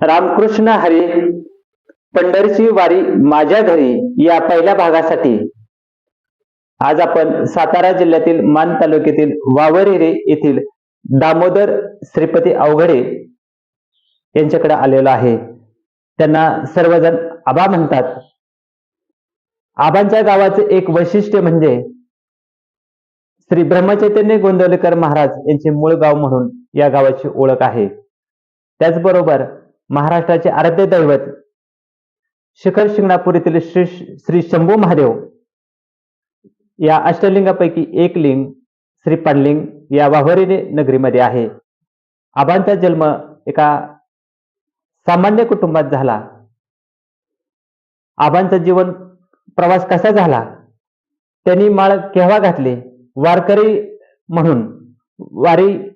रामकृष्ण हरी पंढरीची वारी माझ्या घरी या पहिल्या भागासाठी. आज आपण सातारा जिल्ह्यातील मान तालुक्यातील वावरेरे येथील दामोदर श्रीपती अवघडे यांच्याकडे आलेलो आहे. त्यांना सर्वजण आबा म्हणतात. आबांच्या गावाचे एक वैशिष्ट्य म्हणजे श्री ब्रह्मचैतन्य गोंदवलेकर महाराज यांचे मूळ गाव म्हणून या गावाची ओळख आहे. त्याचबरोबर महाराष्ट्राचे आराध्य दैवत शिखर शिंगणापूर येथील श्री श्री शंभू महादेव. या अष्टलिंगापैकी एक लिंग श्री पांडलिंग या वाघोरेने नगरीमध्ये आहे. आबांचा जन्म एका सामान्य कुटुंबात झाला. आबांचा जीवन प्रवास कसा झाला? त्यांनी माळ केव्हा घातली? वारकरी म्हणून. वारी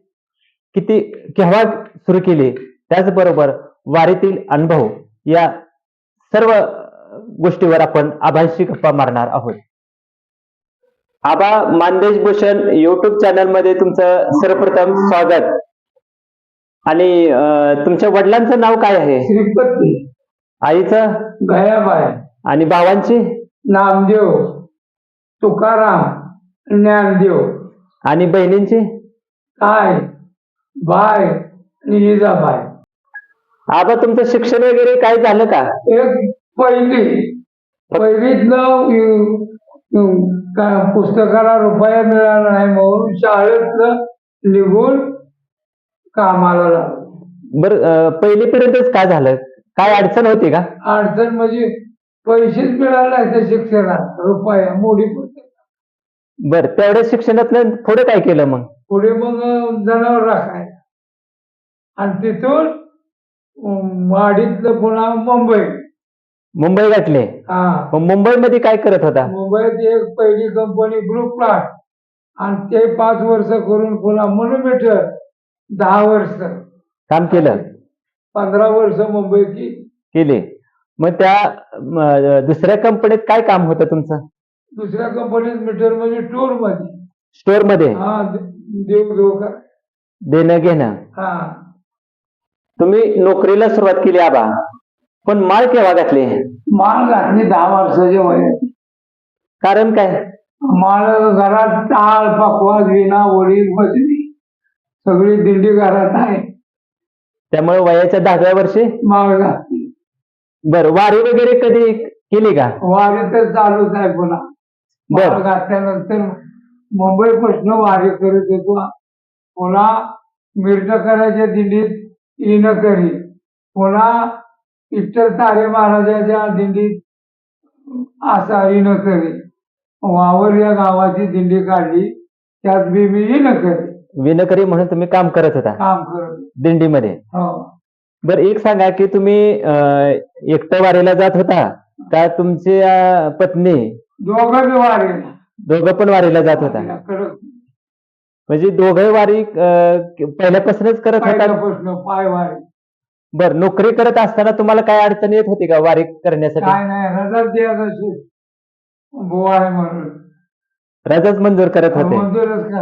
किती केव्हा सुरू केली? त्याचबरोबर वारीतील अनुभव या सर्व गोष्टीवर आपण आबांशी गप्पा मारणार आहोत. आबा मानदेश भूषण युट्यूब चॅनलमध्ये तुमचं सर्वप्रथम स्वागत. आणि तुमच्या वडिलांचं नाव काय आहे? आईचं? गयाबाई. आणि भावांची? नामदेव. तुकाराम. ज्ञानदेव. आणि बहिणींची? ताय बाय आणि जिजाबाई आबा तुमचं शिक्षण वगैरे काय झालं का? एक पहिली पहिलीतलं पुस्तकाला रुपया मिळाला नाही म्हणून शाळेतलं निघून कामाला लागलो. बर पहिलीपर्यंतच काय झालं? काय अडचण होती का? अडचण म्हणजे पैसेच मिळाले नाही त्या शिक्षणात रुपया मोडी पुस्तक. बर तेवढ्या शिक्षणातलं पुढे काय केलं मग? पुढे मग जनावर राखाय आणि तिथून वाडीतलं पुन्हा मुंबई. मुंबई गाठले हा. मग मुंबईमध्ये काय करत होता? मुंबईत एक पहिली कंपनी ग्रुप प्लांट आणि ते पाच वर्ष करून पुन्हा मोनोमीटर दहा वर्ष. काम केलं? पंधरा वर्ष मुंबईची केले. मग त्या म, दुसऱ्या कंपनीत काय काम होतं तुमचं? दुसऱ्या कंपनीत मीटर म्हणजे टूरमध्ये. स्टोअरमध्ये? हा दे- देव देव कर देणं घेणं. हा. तुम्ही नोकरीला सुरुवात केली आबा. पण माळ केव्हा घातली? माळ घातली दहा वर्षाच्या वयात कारण काय? माळ घरात टाळ पकवास विना वडील बसली. सगळी दिंडी घरात आहे. त्यामुळे वयाच्या दहाव्या वर्षी? माळ घातली. बर वारी वगैरे कधी केली का? वारी तर चालूच आहे पुन्हा. बर. माळ घातल्यानंतर मुंबई पासून वारी करत होतो. पुन्हा मिरटकराच्या दिंडीत येणं करी। पुन्हा इतर तारे महाराजाच्या दिंडीत असा येणं करी। वावर या गावाची दिंडी काढली त्यात बी मी येणं करी। विणकरी म्हणून तुम्ही काम करत होता? काम करत. दिंडीमध्ये? हो. बर एक सांगा की तुम्ही अं, एकटं वारीला जात होता का तुमची अं, पत्नी? दोघं बी वारीला. दोघं पण वारीला जात होता? म्हणजे दोघं वारी पहिल्यापासूनच करत होता? पहिल्यापासून पाय वारी. बर नोकरी करत असताना तुम्हाला काय अडचण येत होती का वारी करण्यासाठी? काय नाही रजा द्यायचं असेल बुवा आहे म्हणून. रजाच मंजूर करत होते. मंजूरच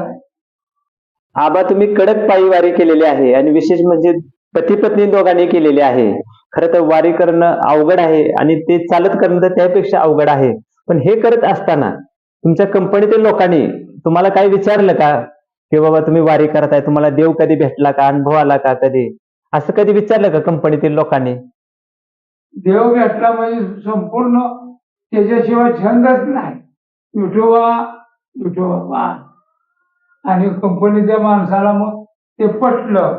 आबा तुम्ही कडक पायी वारी केलेली आहे आणि विशेष म्हणजे पती पत्नी दोघांनी केलेली आहे. खरं तर वारी करणं अवघड आहे आणि ते चालत करणं तर त्यापेक्षा अवघड आहे. पण हे करत असताना तुमच्या कंपनीतील लोकांनी तुम्हाला काय विचारलं का? की बाबा तुम्ही वारी करताय तुम्हाला देव कधी भेटला का अनुभव आला का कधी? असं कधी विचारलं का कंपनीतील लोकांनी? देव भेटला म्हणजे संपूर्ण त्याच्याशिवाय छंदच नाही. विठोबा विठोबा आणि कंपनीच्या माणसाला मग ते पटलं.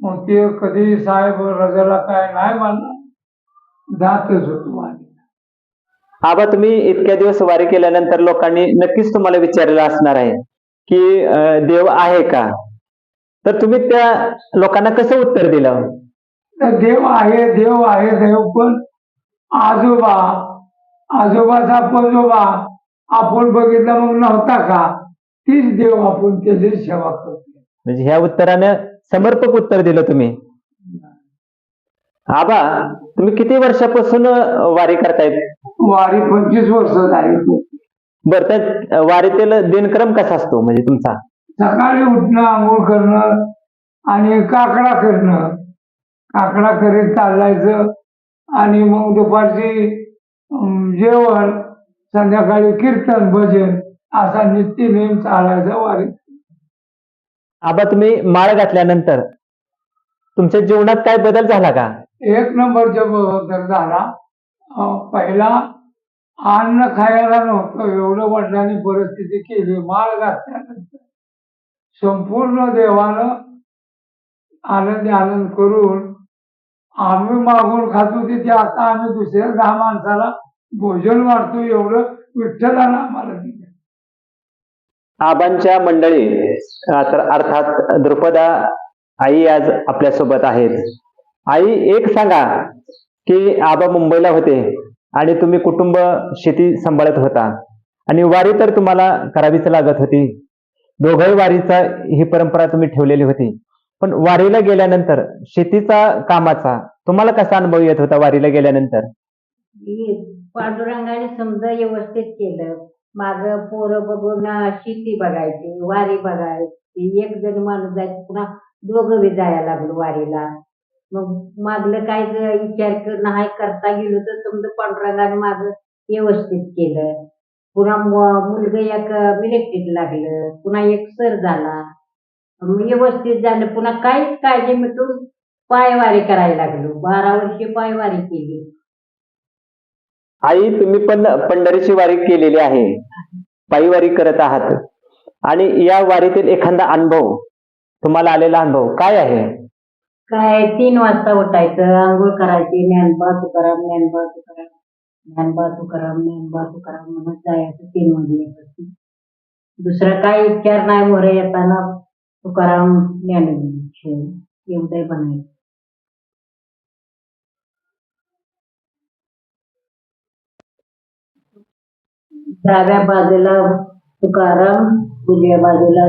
मग ते कधी साहेब रजाला काय नाही मानला जातच होतो आबा तुम्ही इतक्या दिवस वारी केल्यानंतर लोकांनी नक्कीच तुम्हाला विचारलेलं असणार आहे. की देव आहे का? तर तुम्ही त्या लोकांना कसं उत्तर दिलं? देव आहे देव आहे देव पण आजोबा आजोबाचा पंजोबा आपण बघितला मग नव्हता का? तीच देव आपण त्याची सेवा करतो म्हणजे ह्या उत्तरानं समर्पक उत्तर दिलं तुम्ही. आबा तुम्ही किती वर्षापासून वारी करतायत? वारी पंचवीस वर्ष झाली. बरं त्या वारीतील दिनक्रम कसा असतो म्हणजे तुमचा? सकाळी उठणं आंघोळ करणं आणि काकडा करणं. काकडा करीत चालायचं आणि मग दुपारची जेवण संध्याकाळी कीर्तन भजन असा नित्य नेम चालायचा वारी आबा तुम्ही माळ घातल्यानंतर तुमच्या जीवनात काय बदल झाला का? एक नंबरचा बदल झाला. पहिला अन्न खायला नव्हतं. एवढं वडिलांनी परिस्थिती केली. माळ घातल्यानंतर संपूर्ण देवानं आनंदी आनंद करून आम्ही मागून खात तिथे ते आता आम्ही दुसऱ्या दहा माणसाला भोजन वाढतो एवढं विठ्ठलानं आम्हाला दिलं. आबांच्या मंडळी अर्थात द्रुपदा आई आज आपल्यासोबत आहेत. आई एक सांगा की आबा मुंबईला होते. आणि तुम्ही कुटुंब शेती सांभाळत होता. आणि वारी तर तुम्हाला करावीच लागत होती. दोघही वारीचा ही परंपरा तुम्ही ठेवलेली होती. पण वारीला गेल्यानंतर शेतीचा कामाचा तुम्हाला कसा अनुभव येत होता वारीला गेल्यानंतर? पांडुरंगाने समजा व्यवस्थित केलं. माग पोरं बघून शेती बघायची वारी बघायची एक जण माणूस जायचं पुन्हा दोघं बी जायला लागलो वारीला. मग मागलं काय जर विचार नाही करता गेलो तर समजा पांडुरंगाने माग व्यवस्थित केलं. पुन्हा मुलगा एक मिलिटरीत लागलं पुन्हा एक सर झाला. मग व्यवस्थित झालं पुन्हा काहीच काळजी मिटून पायवारी करायला लागलो. बारा वर्षे पायवारी केली. आई तुम्ही पण पंढरीची वारी केलेली आहे. पायी वारी करत आहात. आणि या वारीतील एखादा अनुभव तुम्हाला आलेला अनुभव काय आहे? काय तीन वाजता उठायचं आंघोळ करायची ज्ञानबा तुकाराम ज्ञानबा तुकाराम ज्ञानबा तुकाराम ज्ञानबा तुकाराम म्हणत जायचं तीन वाजल्यापासून. दुसरा काय विचार नाही मोरे येताना तुकाराम ज्ञान एवढे बनायचं डाव्या बाजूला तुकाराम उजव्या बाजूला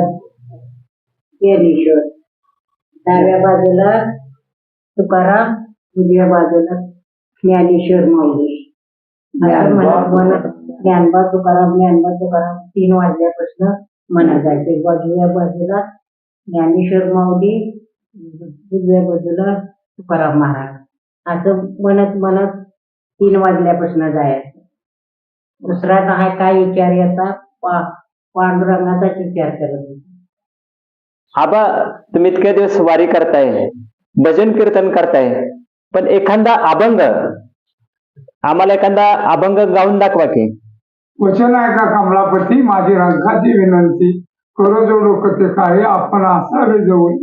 ज्ञानेश्वर डाव्या बाजूला तुकाराम उजव्या बाजूला ज्ञानेश्वर माऊली. असं म्हणत म्हणत ज्ञानबा तुकाराम. ज्ञानबा तुकाराम तीन वाजल्यापासून म्हणत जायचे. बाजूच्या बाजूला ज्ञानेश्वर माऊली उजव्या बाजूला तुकाराम महाराज. असं म्हणत म्हणत तीन वाजल्यापासून जायचं. दुसरा काय काय विचार येतात पा पांडुरंगाचाच विचार करत होते. आबा तुम्ही इतके दिवस वारी करताय भजन कीर्तन करताय पण एखादा अभंग आम्हाला एखादा अभंग गाऊन दाखवा की. वचन ऐका कमलापती? माझी रंगाची विनंती करो जोडो कथे काय आपण असावे जवळ.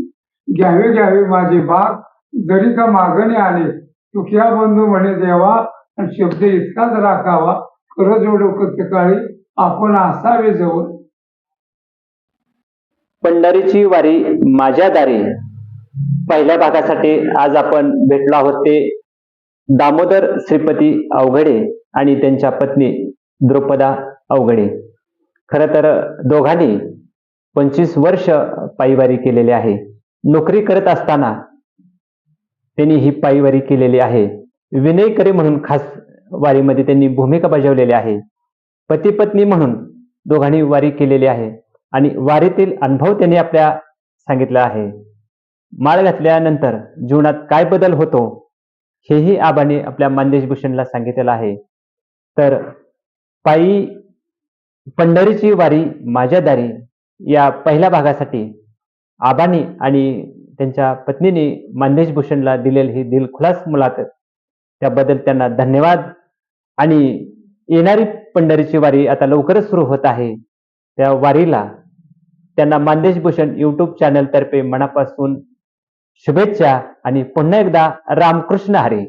घ्यावे घ्यावे माझे भाग जरी का मागणे आले तुकिया बंधू म्हणे देवा शब्द इतकाच राखावा करो जोडो कथे काळी आपण असावे जवळ. पंढरीची वारी माझ्या दारी. पहिल्या भागासाठी आज आपण भेटलो आहोत ते दामोदर श्रीपती अवघडे आणि त्यांच्या पत्नी द्रुपदा अवघडे. खर तर दोघांनी पंचवीस वर्ष पायीवारी केलेली आहे. नोकरी करत असताना त्यांनी ही पायीवारी केलेली आहे. विनयकरी म्हणून खास वारीमध्ये त्यांनी भूमिका बजावलेली आहे. पती पत्नी म्हणून दोघांनी वारी केलेली आहे. आणि वारीतील अनुभव त्यांनी आपल्या सांगितलं आहे. माळ घातल्यानंतर जीवनात काय बदल होतो हेही आबाने आपल्या मानदेश भूषणला सांगितलेलं आहे. तर पायी पंढरीची वारी माझ्या दारी या पहिल्या भागासाठी आबानी आणि त्यांच्या पत्नीने मानदेश भूषणला दिलेली ही दिलखुलास मुलाखत. त्याबद्दल त्यांना धन्यवाद. आणि येणारी पंढरीची वारी आता लवकरच सुरू होत आहे. त्या वारीला त्यांना मानदेश भूषण युट्यूब चॅनल तर्फे मनापासून शुभेच्छा आणि पुन्हा एकदा रामकृष्ण हरी.